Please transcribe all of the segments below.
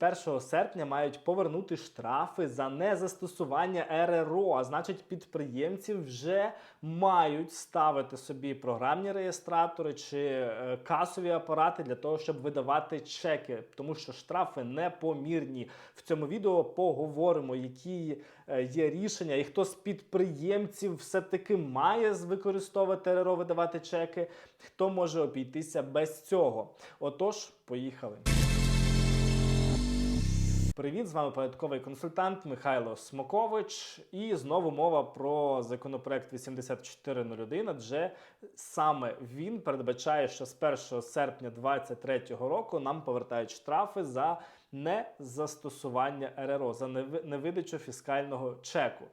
1 серпня мають повернути штрафи за незастосування РРО. А значить, підприємці вже мають ставити собі програмні реєстратори чи е, касові апарати для того, щоб видавати чеки, тому що штрафи непомірні. В цьому відео поговоримо, які е, є рішення, і хто з підприємців все-таки має використовувати РРО, видавати чеки, хто може обійтися без цього. Отож, поїхали. Привіт, з вами податковий консультант Михайло Смокович. І знову мова про законопроект 8401, адже саме він передбачає, що з 1 серпня 2023 року нам повертають штрафи за незастосування РРО, за неви- невидачу фіскального чеку.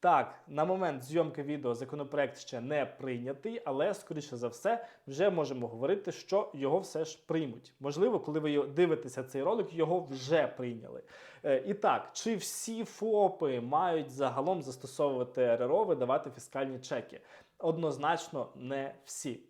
Так, на момент зйомки відео законопроект ще не прийнятий, але скоріше за все вже можемо говорити, що його все ж приймуть. Можливо, коли ви дивитеся цей ролик, його вже прийняли. Е, І так, чи всі ФОПи мають загалом застосовувати РРО, видавати фіскальні чеки? Однозначно, не всі.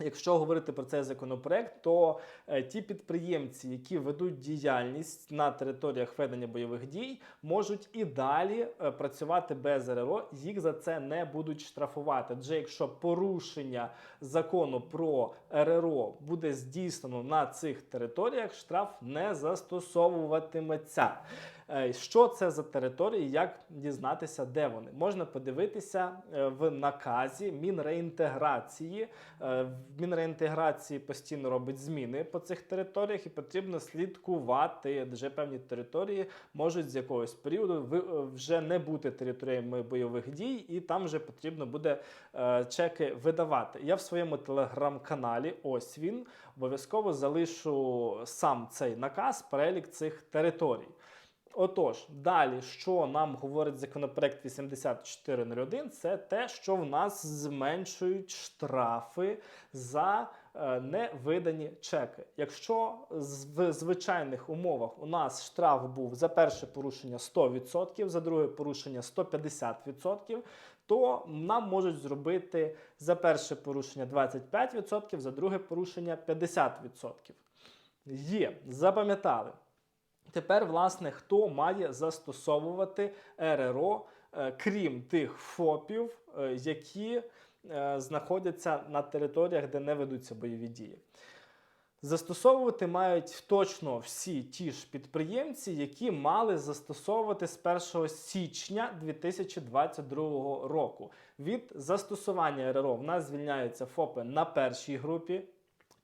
Якщо говорити про цей законопроект, то е, ті підприємці, які ведуть діяльність на територіях ведення бойових дій, можуть і далі е, працювати без РРО, їх за це не будуть штрафувати. Адже якщо порушення закону про РРО буде здійснено на цих територіях, штраф не застосовуватиметься. Е, Що це за території? Як дізнатися, де вони? Можна подивитися е, в наказі Мінреінтеграції. Е, Мінреінтеграції постійно робить зміни по цих територіях, і потрібно слідкувати, адже певні території можуть з якогось періоду е, вже не бути територіями бойових дій, і там вже потрібно буде е, чеки видавати. Я в своєму телеграм-каналі, ось він, обов'язково залишу сам цей наказ, перелік цих територій. Отож, далі, що нам говорить законопроект 8401, це те, що в нас зменшують штрафи за е, невидані чеки. Якщо в звичайних умовах у нас штраф був за перше порушення 100%, за друге порушення 150%, то нам можуть зробити за перше порушення 25%, за друге порушення 50%. Є, запам'ятали. Тепер, власне, хто має застосовувати РРО, е, крім тих ФОПів, е, які е, знаходяться на територіях, де не ведуться бойові дії. Застосовувати мають точно всі ті ж підприємці, які мали застосовувати з 1 січня 2022 року. Від застосування РРО в нас звільняються ФОПи на першій групі.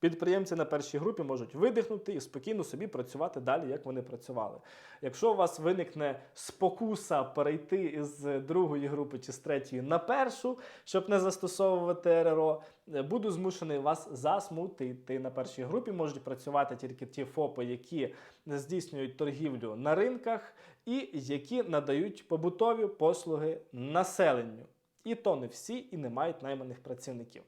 Підприємці на першій групі можуть видихнути і спокійно собі працювати далі, як вони працювали. Якщо у вас виникне спокуса перейти із другої групи чи з третьої на першу, щоб не застосовувати РРО, е, буду змушений вас засмутити. На першій групі можуть працювати тільки ті ФОПи, які здійснюють торгівлю на ринках і які надають побутові послуги населенню. І то не всі і не мають найманих працівників.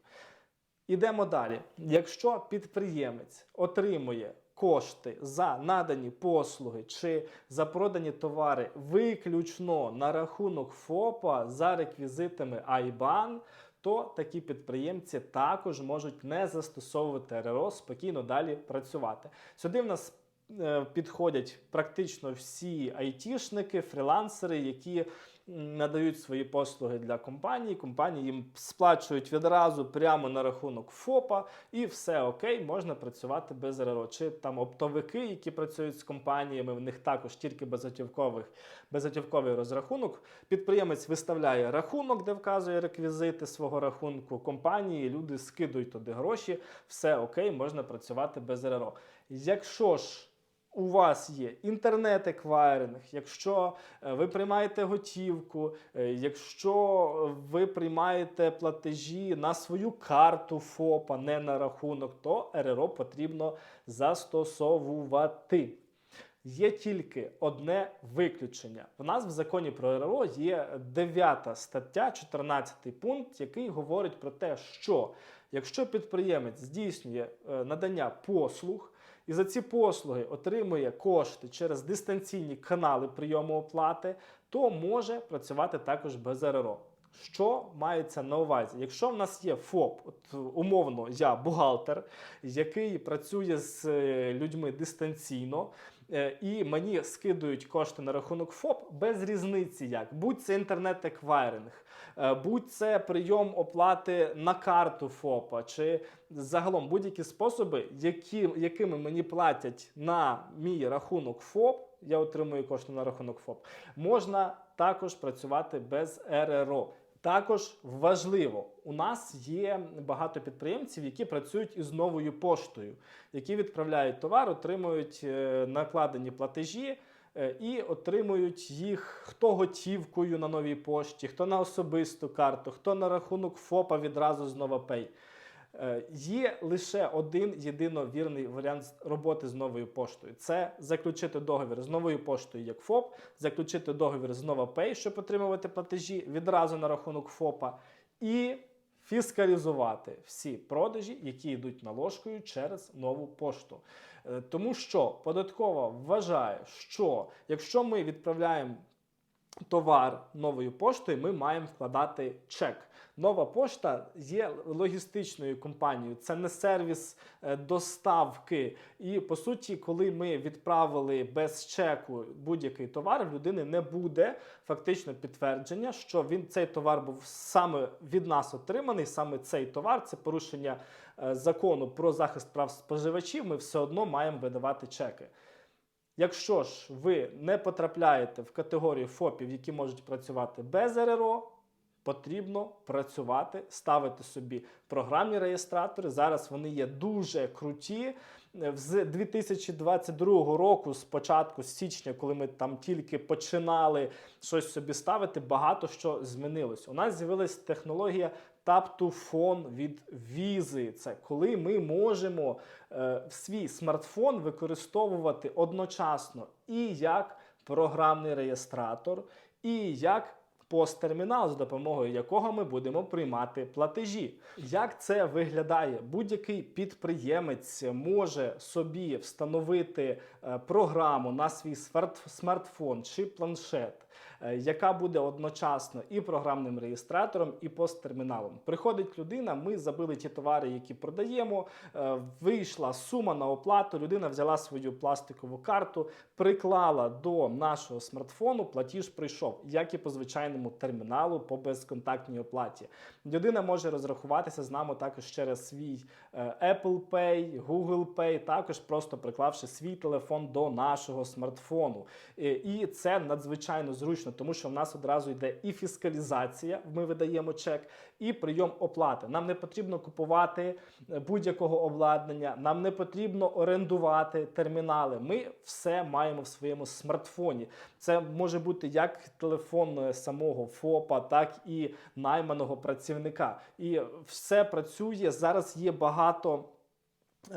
Ідемо далі. Якщо підприємець отримує кошти за надані послуги чи за продані товари виключно на рахунок ФОПа за реквізитами IBAN, то такі підприємці також можуть не застосовувати РРО, спокійно далі працювати. Сюди в нас е, підходять практично всі айтішники, фрілансери, які надають свої послуги для компаній. Компанії їм сплачують відразу прямо на рахунок ФОПа, і все окей, можна працювати без РРО. Чи там оптовики, які працюють з компаніями, в них також тільки безготівкових, безготівковий розрахунок. Підприємець виставляє рахунок, де вказує реквізити свого рахунку компанії. Люди скидують туди гроші. Все окей, можна працювати без РРО. Якщо ж у вас є інтернет-еквайринг, якщо е, ви приймаєте готівку, е, якщо ви приймаєте платежі на свою карту ФОПа, не на рахунок, то РРО потрібно застосовувати. Є тільки одне виключення. В нас в законі про РРО є 9 стаття, 14 пункт, який говорить про те, що якщо підприємець здійснює е, надання послуг і за ці послуги отримує кошти через дистанційні канали прийому оплати, то може працювати також без РРО. Що мається на увазі? Якщо в нас є ФОП, от умовно, я бухгалтер, який працює з е, людьми дистанційно, і мені скидують кошти на рахунок ФОП без різниці, як будь це інтернет-еквайринг, е, будь це прийом оплати на карту ФОПа, чи загалом будь-які способи, які, якими мені платять на мій рахунок ФОП, я отримую кошти на рахунок ФОП, можна також працювати без РРО. Також важливо, у нас є багато підприємців, які працюють із новою поштою, які відправляють товар, отримують е, накладені платежі е, і отримують їх хто готівкою на новій пошті, хто на особисту карту, хто на рахунок ФОПа відразу з NovaPay. Е, Є лише один єдино вірний варіант роботи з новою поштою. Це заключити договір з новою поштою як ФОП, заключити договір з NovaPay, щоб отримувати платежі відразу на рахунок ФОПа, і фіскалізувати всі продажі, які йдуть наложкою через нову пошту. Е, Тому що податкова вважає, що якщо ми відправляємо товар новою поштою, ми маємо вкладати чек. Нова пошта є логістичною компанією, це не сервіс е, доставки. І по суті, коли ми відправили без чеку будь-який товар, в людини не буде фактично підтвердження, що він цей товар був саме від нас отриманий. Саме цей товар це порушення е, закону про захист прав споживачів. Ми все одно маємо видавати чеки. Якщо ж ви не потрапляєте в категорію ФОПів, які можуть працювати без РРО, потрібно працювати, ставити собі програмні реєстратори. Зараз вони є дуже круті. З 2022 року, з початку з січня, коли ми там тільки починали щось собі ставити, багато що змінилось. У нас з'явилась технологія Tap to Phone від візи. Це коли ми можемо е, свій смартфон використовувати одночасно і як програмний реєстратор, і як посттермінал, за допомогою якого ми будемо приймати платежі. Як це виглядає? Будь-який підприємець може собі встановити е, програму на свій смартфон чи планшет. Е, Яка буде одночасно і програмним реєстратором, і посттерміналом. Приходить людина, ми забили ті товари, які продаємо. е, Вийшла сума на оплату. Людина взяла свою пластикову карту, приклала до нашого смартфону. Платіж прийшов, як і по звичайному терміналу по безконтактній оплаті. Людина може розрахуватися з нами також через свій е, Apple Pay, Google Pay, також просто приклавши свій телефон до нашого смартфону. І це надзвичайно зручно, тому що в нас одразу йде і фіскалізація, ми видаємо чек, і прийом оплати. Нам не потрібно купувати е, будь-якого обладнання, нам не потрібно орендувати термінали. Ми все маємо в своєму смартфоні. Це може бути як телефон е, самого ФОПа, так і найманого працівника. І все працює. Зараз є багато.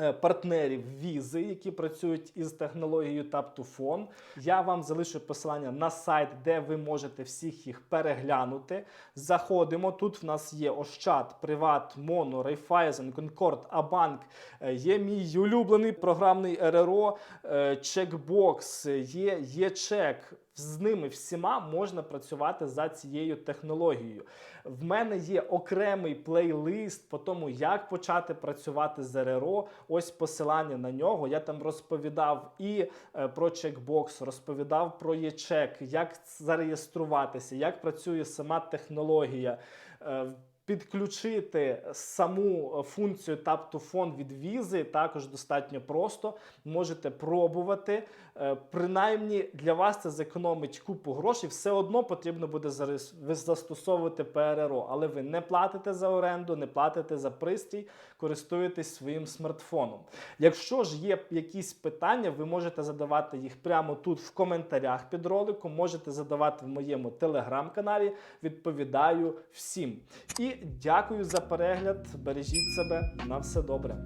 Е, Партнерів візи, які працюють із технологією Tap2Phone. Я вам залишу посилання на сайт, де ви можете всіх їх переглянути. Заходимо. Тут в нас є Ощад, Приват, Моно, Райфайзен, Конкорд, Абанк. Е, Є мій улюблений програмний РРО, е, Чекбокс, є, є чек. З ними всіма можна працювати за цією технологією. В мене є окремий плейлист по тому, як почати працювати з РРО. Ось посилання на нього. Я там розповідав і е, про чекбокс, розповідав про ЄЧЕК, як зареєструватися, як працює сама технологія. Підключити саму е, функцію Tap to Phone від візи також достатньо просто. Можете пробувати. Е, Принаймні для вас це зекономить купу грошей. Все одно потрібно буде застосовувати ПРРО, але ви не платите за оренду, не платите за пристрій, користуєтесь своїм смартфоном. Якщо ж є якісь питання, ви можете задавати їх прямо тут в коментарях під роликом, можете задавати в моєму телеграм-каналі. Відповідаю всім. І дякую за перегляд. Бережіть себе на все добре.